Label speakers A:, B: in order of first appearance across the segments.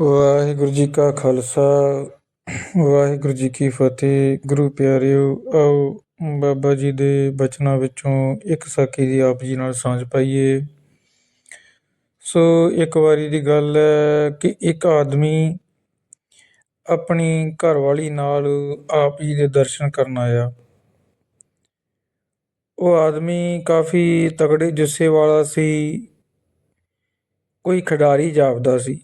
A: ਵਾਹਿਗੁਰੂ ਜੀ ਕਾ ਖਾਲਸਾ, ਵਾਹਿਗੁਰੂ ਜੀ ਕੀ ਫਤਿਹ। ਗੁਰੂ ਪਿਆਰਿਓ, ਆਓ ਬਾਬਾ ਜੀ ਦੇ ਬਚਨਾਂ ਵਿੱਚੋਂ ਇੱਕ ਸਾਖੀ ਦੀ ਆਪ ਜੀ ਨਾਲ ਸਾਂਝ ਪਾਈਏ। ਸੋ ਇੱਕ ਵਾਰੀ ਦੀ ਗੱਲ ਹੈ ਕਿ ਇੱਕ ਆਦਮੀ ਆਪਣੀ ਘਰਵਾਲੀ ਨਾਲ ਆਪ ਜੀ ਦੇ ਦਰਸ਼ਨ ਕਰਨ ਆਇਆ। ਉਹ ਆਦਮੀ ਕਾਫੀ ਤਗੜੇ ਜੁੱਸੇ ਵਾਲਾ ਸੀ, ਕੋਈ ਖਿਡਾਰੀ ਜਾਪਦਾ ਸੀ।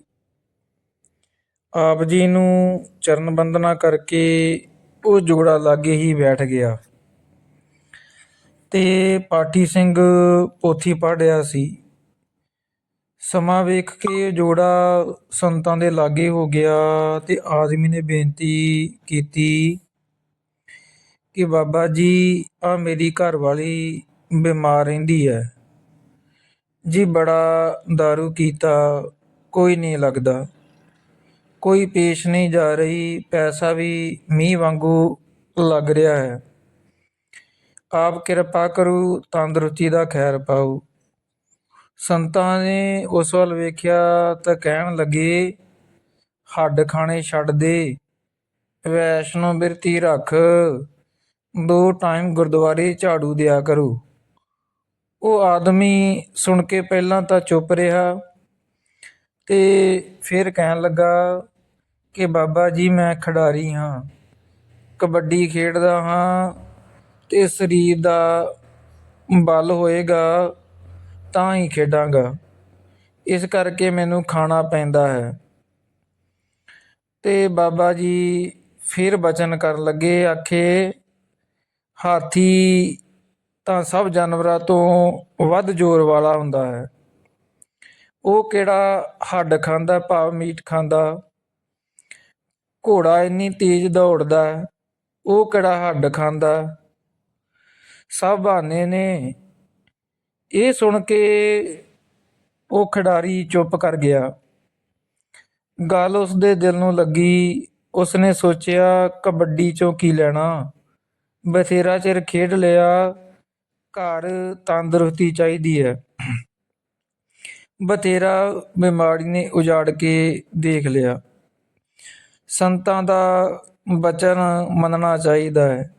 A: ਆਪ ਜੀ ਨੂੰ ਚਰਨ ਬੰਦਨਾ ਕਰਕੇ ਉਹ ਜੋੜਾ ਲਾਗੇ ਹੀ ਬੈਠ ਗਿਆ। ਤੇ ਪਾਠੀ ਸਿੰਘ ਪੋਥੀ ਪੜ੍ਹ ਰਿਹਾ ਸੀ। ਸਮਾਂ ਵੇਖ ਕੇ ਜੋੜਾ ਸੰਤਾਂ ਦੇ ਲਾਗੇ ਹੋ ਗਿਆ ਤੇ ਆਦਮੀ ਨੇ ਬੇਨਤੀ ਕੀਤੀ ਕਿ ਬਾਬਾ ਜੀ ਆ ਮੇਰੀ ਘਰ ਵਾਲੀ ਬਿਮਾਰ ਰਹਿੰਦੀ ਹੈ। ਜੀ ਬੜਾ दारू ਕੀਤਾ ਕੋਈ ਨਹੀਂ ਲੱਗਦਾ। ਕੋਈ ਪੇਸ਼ ਨਹੀਂ ਜਾ ਰਹੀ, ਪੈਸਾ ਵੀ ਮੀਂਹ ਵਾਂਗੂ ਲੱਗ ਰਿਹਾ ਹੈ। ਆਪ ਕਿਰਪਾ ਕਰੂ, ਤੰਦਰੁਸਤੀ ਦਾ ਖੈਰ ਪਾਓ ਸੰਤਾਂ ਨੇ ਉਸ ਵੱਲ ਵੇਖਿਆ ਤਾਂ ਕਹਿਣ ਲੱਗੇ, ਹੱਡ ਖਾਣੇ ਛੱਡ ਦੇ, ਵੈਸ਼ਨੋ ਬਿਰਤੀ ਰੱਖ, ਦੋ ਟਾਈਮ ਗੁਰਦੁਆਰੇ ਝਾੜੂ ਦਿਆ ਕਰੋ। ਉਹ ਆਦਮੀ ਸੁਣ ਕੇ ਪਹਿਲਾਂ ਤਾਂ ਚੁੱਪ ਰਿਹਾ। ਅਤੇ ਫਿਰ ਕਹਿਣ ਲੱਗਾ ਕਿ ਬਾਬਾ ਜੀ, ਮੈਂ ਖਿਡਾਰੀ ਹਾਂ, ਕਬੱਡੀ ਖੇਡਦਾ ਹਾਂ ਅਤੇ ਸਰੀਰ ਦਾ ਬਲ ਹੋਏਗਾ ਤਾਂ ਹੀ ਖੇਡਾਂਗਾ। ਇਸ ਕਰਕੇ ਮੈਨੂੰ ਖਾਣਾ ਪੈਂਦਾ ਹੈ। ਤੇ ਬਾਬਾ ਜੀ ਫਿਰ ਬਚਨ ਕਰਨ ਲੱਗੇ, ਆਖੇ, ਹਾਥੀ ਤਾਂ ਸਭ ਜਾਨਵਰਾਂ ਤੋਂ ਵੱਧ ਜ਼ੋਰ ਵਾਲਾ ਹੁੰਦਾ ਹੈ। ਉਹ ਕਿਹੜਾ ਹੱਡ ਖਾਂਦਾ, ਭਾਵ ਮੀਟ ਖਾਂਦਾ, ਘੋੜਾ ਇੰਨੀ ਤੇਜ਼ ਦੌੜਦਾ, ਉਹ ਕਿਹੜਾ ਹੱਡ ਖਾਂਦਾ? ਸਭ ਬਹਾਨੇ ਨੇ। ਇਹ ਸੁਣ ਕੇ ਉਹ ਖਿਡਾਰੀ ਚੁੱਪ ਕਰ ਗਿਆ। ਗੱਲ ਉਸ ਦੇ ਦਿਲ ਨੂੰ ਲੱਗੀ। ਉਸਨੇ ਸੋਚਿਆ, ਕਬੱਡੀ ਚੋਂ ਕੀ ਲੈਣਾ? ਬਥੇਰਾ ਚਿਰ ਖੇਡ ਲਿਆ। ਘਰ ਤੰਦਰੁਸਤੀ ਚਾਹੀਦੀ ਹੈ। ਬਥੇਰਾ ਬਿਮਾਰੀ ਨੇ ਉਜਾੜ ਕੇ ਦੇਖ ਲਿਆ। ਸੰਤਾਂ ਦਾ ਬਚਨ ਮੰਨਣਾ ਚਾਹੀਦਾ ਹੈ।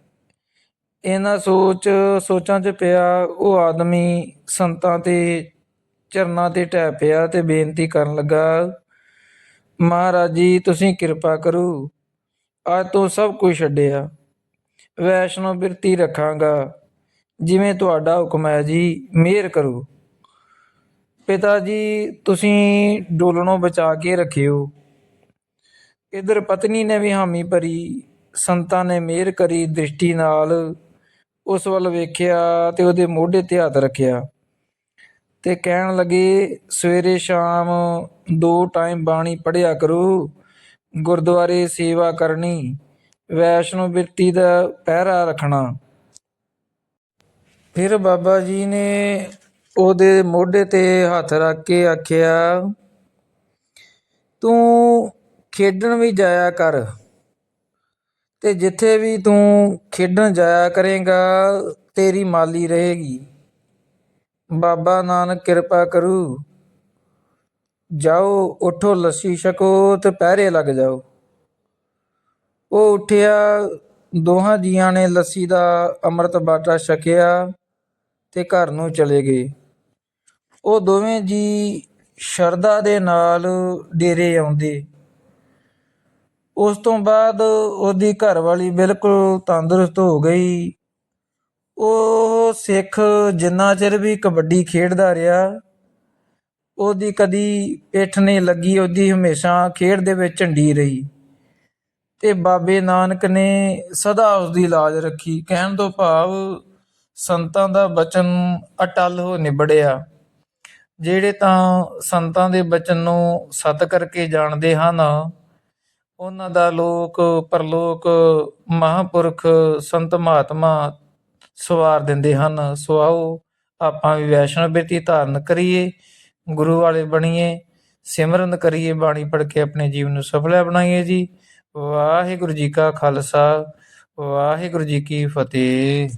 A: ਇਹਨਾਂ ਸੋਚ, ਸੋਚਾਂ 'ਚ ਪਿਆ ਉਹ ਆਦਮੀ ਸੰਤਾਂ ਤੇ ਚਰਨਾਂ ਤੇ ਟਹਿ ਪਿਆ ਤੇ ਬੇਨਤੀ ਕਰਨ ਲੱਗਾ, ਮਹਾਰਾਜ ਜੀ, ਤੁਸੀਂ ਕਿਰਪਾ ਕਰੋ। ਅੱਜ ਤੋਂ ਸਭ ਕੁਝ ਛੱਡਿਆ। ਵੈਸ਼ਨੋ ਬਿਰਤੀ ਰੱਖਾਂਗਾ। ਜਿਵੇਂ ਤੁਹਾਡਾ ਹੁਕਮ ਹੈ ਜੀ, ਮਿਹਰ ਕਰੋ। ਪਿਤਾ ਜੀ, ਤੁਸੀਂ ਡੋਲਣੋਂ ਬਚਾ ਕੇ ਰੱਖਿਓ। ਇਧਰ ਪਤਨੀ ਨੇ ਵੀ ਹਾਮੀ ਭਰੀ, ਸੰਤਾਂ ਨੇ ਮਿਹਰ ਕਰੀ ਦ੍ਰਿਸ਼ਟੀ ਨਾਲ ਉਸ ਵੱਲ ਵੇਖਿਆ ਤੇ ਉਹਦੇ ਮੋਢੇ ਤੇ ਹੱਥ ਰੱਖਿਆ। ਤੇ ਕਹਿਣ ਲੱਗੇ, ਸਵੇਰੇ ਸ਼ਾਮ ਦੋ ਟਾਈਮ ਬਾਣੀ ਪੜ੍ਹਿਆ ਕਰੋ, ਗੁਰਦੁਆਰੇ ਸੇਵਾ ਕਰਨੀ, ਵੈਸ਼ਨੋ ਬਿਰਤੀ ਦਾ ਪਹਿਰਾ ਰੱਖਣਾ। ਫਿਰ ਬਾਬਾ ਜੀ ਨੇ ਉਹਦੇ ਮੋਢੇ ਤੇ ਹੱਥ ਰੱਖ ਕੇ ਆਖਿਆ, ਤੂੰ ਖੇਡਣ ਵੀ ਜਾਇਆ ਕਰ ਤੇ ਜਿੱਥੇ ਵੀ ਤੂੰ ਖੇਡਣ ਜਾਇਆ ਕਰੇਗਾ, ਤੇਰੀ ਮਾਲੀ ਰਹੇਗੀ। ਬਾਬਾ ਨਾਨਕ ਕਿਰਪਾ ਕਰੂ। ਜਾਓ, ਉਠੋ, ਲੱਸੀ ਛਕੋ ਤੇ ਪਹਿਰੇ ਲੱਗ ਜਾਓ। ਉਹ ਉੱਠਿਆ, ਦੋਹਾਂ ਜੀਆਂ ਨੇ ਲੱਸੀ ਦਾ ਅੰਮ੍ਰਿਤ ਬਾਟਾ ਛਕਿਆ ਤੇ ਘਰ ਨੂੰ ਚਲੇ ਗਏ। ਉਹ ਦੋਵੇਂ ਜੀ ਸ਼ਰਧਾ ਦੇ ਨਾਲ ਡੇਰੇ ਆਉਂਦੇ। ਉਸ ਤੋਂ ਬਾਅਦ ਉਹਦੀ ਘਰਵਾਲੀ ਬਿਲਕੁਲ ਤੰਦਰੁਸਤ ਹੋ ਗਈ। ਉਹ ਸਿੱਖ ਜਿੰਨਾ ਚਿਰ ਵੀ ਕਬੱਡੀ ਖੇਡਦਾ ਰਿਹਾ, ਉਹਦੀ ਕਦੀ ਪਿੱਠ ਨਹੀਂ ਲੱਗੀ, ਉਹਦੀ ਹਮੇਸ਼ਾ ਖੇਡ ਦੇ ਵਿੱਚ ਝੰਡੀ ਰਹੀ। ਤੇ ਬਾਬੇ ਨਾਨਕ ਨੇ ਸਦਾ ਉਸ ਦੀ ਲਾਜ ਰੱਖੀ। ਕਹਿਣ ਤੋਂ ਭਾਵ ਸੰਤਾਂ ਦਾ ਬਚਨ ਅਟਲ ਹੋ ਨਿਬੜਿਆ। ਜਿਹੜੇ ਤਾਂ ਸੰਤਾਂ ਦੇ ਬਚਨ ਨੂੰ ਸਤ ਕਰਕੇ ਜਾਣਦੇ ਹਨ, ਉਹਨਾਂ ਦਾ ਲੋਕ ਪਰਲੋਕ ਮਹਾਪੁਰਖ ਸੰਤ ਮਹਾਤਮਾ ਸਵਾਰ ਦਿੰਦੇ ਹਨ। ਸੋ ਆਓ ਆਪਾਂ ਵੀ ਵੈਸ਼ਨਵ ਬਿਰਤੀ ਧਾਰਨ ਕਰੀਏ, ਗੁਰੂ ਵਾਲੇ ਬਣੀਏ, ਸਿਮਰਨ ਕਰੀਏ, ਬਾਣੀ ਪੜ੍ਹ ਕੇ ਆਪਣੇ ਜੀਵਨ ਨੂੰ ਸਫਲ ਬਣਾਈਏ ਜੀ। ਵਾਹਿਗੁਰੂ ਜੀ ਕਾ ਖਾਲਸਾ, ਵਾਹਿਗੁਰੂ ਜੀ ਕੀ ਫਤਿਹ।